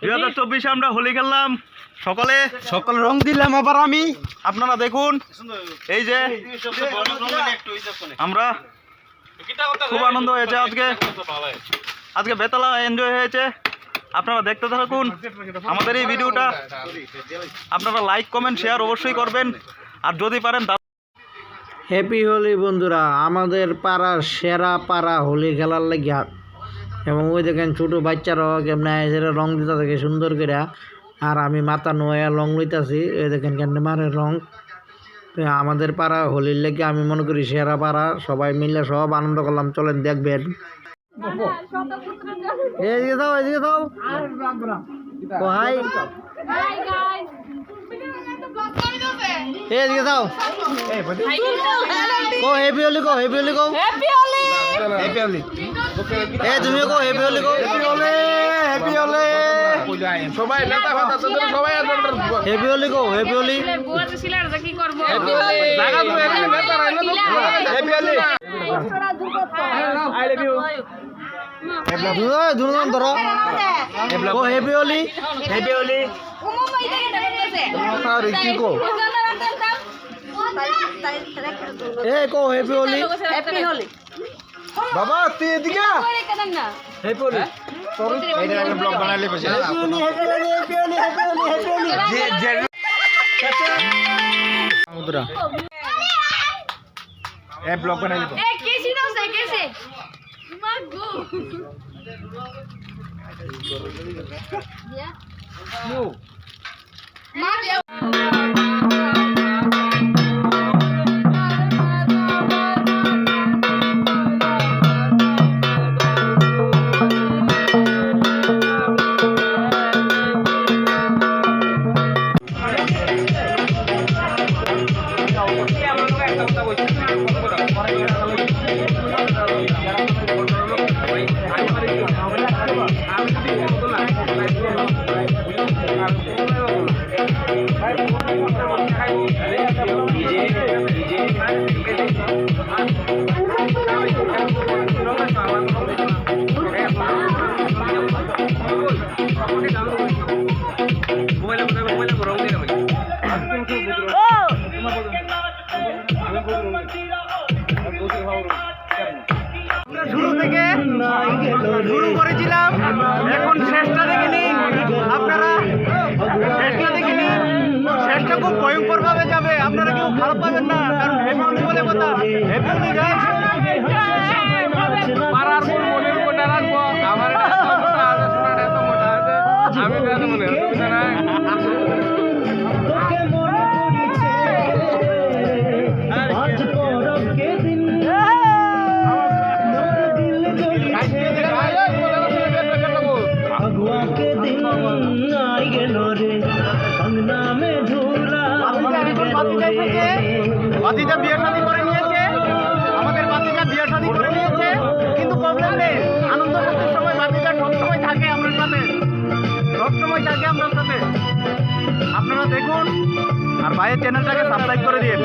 দুই হাজার চব্বিশে আমরা হোলি খেললাম সকালে সকাল রং দিলাম আবার আমি। আপনারা দেখুন এই যে আমরা খুব আনন্দ হয়েছে আজকে। আজকে বেতলা এনজয় হয়েছে। আপনারা দেখতে থাকুন আমাদের এই ভিডিওটা। আপনারা লাইক কমেন্ট শেয়ার অবশ্যই করবেন। আর যদি পারেন হ্যাপি হোলি বন্ধুরা আমাদের পাড়ার সেরা পাড়া হোলি খেলার লাগিয়া এবং ওই দেখেন ছোটো বাচ্চারাও কেমনে এসে রং দিতে থাকে সুন্দর করে। আর আমি মাথা নোয়া রং লইতাছি এই দেখেন কেমনে মারে রং। আমাদের পাড়া হোলির লেগে আমি মনে করি সেরা পাড়া সবাই মিলে সব আনন্দ করলাম চলেন দেখবেন। এদিকে দাও এদিকে দাও দাও কো হেপি হোলি কো হেপি হোলি কো Happy Holi! হেপি হোলি এ তুমিও কো হেপি হোলি কো হেপি হোলি হেপি হোলি সবাই নেতা ফাতা তোদের সবাই হেপি হোলি কো হেপি হোলি বুয়া ছিলার যা কি করব জায়গা তো এখানে নেতা রাইলো তো happy Holi I love you দুজন ধরো। কো হেপি হোলি হেপি হোলি আরে কি কো এ কো হোলি হ্যাপি হোলি বাবা তুই এদিকে আ। হেপি হোলি এইটা একটা ব্লগ বানাইলে বসে happy Holi happy Holi happy Holi happy Holi happy Holi মুদ্রা এই ব্লগ বানাইলে এ কেসি দাও সে কেসে মাগো শুরু খারাপ পাবেন না কারণ হেভি বলে কথা হেভি উনি যায় পাড়ার কোন মনের কোটা রাখব আমার এটা এত মোটা আছে সোনাটা এত মোটা আছে আমি এত মনে বাতিজা বিয়ে শাদি করে নিয়েছে, আমাদের বাতিজা বিয়ে শাদি করে নিয়েছে, কিন্তু প্রবলেম নেই আনন্দ করতে সময় বাতিজা সবসময় থাকে আমার সাথে। সবসময় থাকে আপনার সাথে। আপনারা দেখুন, আর ভাইয়ের চ্যানেলটাকে সাবস্ক্রাইব করে দিন।